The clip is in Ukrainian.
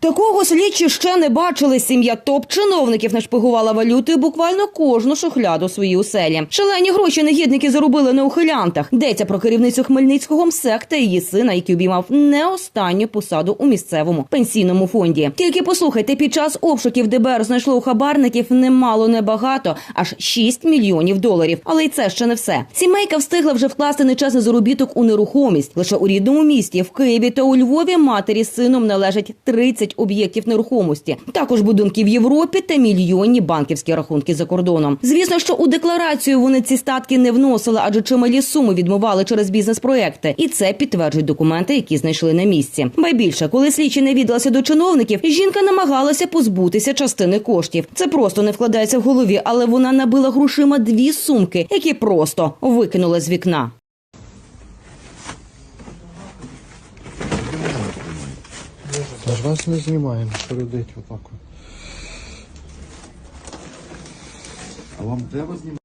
Такого слідчі ще не бачили. Сім'я топ-чиновників нашпигувала валютою буквально кожну шухляду своїй оселі. Шалені гроші негідники заробили на ухилянтах. Йдеться про керівницю Хмельницького МСЕК та її сина, який обіймав не останню посаду у місцевому пенсійному фонді. Тільки послухайте, під час обшуків ДБР знайшло у хабарників немало небагато, аж 6 мільйонів доларів. Але й це ще не все. Сімейка встигла вже вкласти нечесний заробіток у нерухомість. Лише у рідному місті, в Києві та у Львові матері з сином належать 30 об'єктів нерухомості, також будинки в Європі та мільйонні банківські рахунки за кордоном. Звісно, що у декларацію вони ці статки не вносили, адже чималі суми відмивали через бізнес-проекти, і це підтверджують документи, які знайшли на місці. Байбільше, коли слідчі не віддалися до чиновників, жінка намагалася позбутися частини коштів. Це просто не вкладається в голові, але вона набила грошима дві сумки, які просто викинули з вікна. Та ж вас не знімаємо, передать отак. от. А вам треба знімати?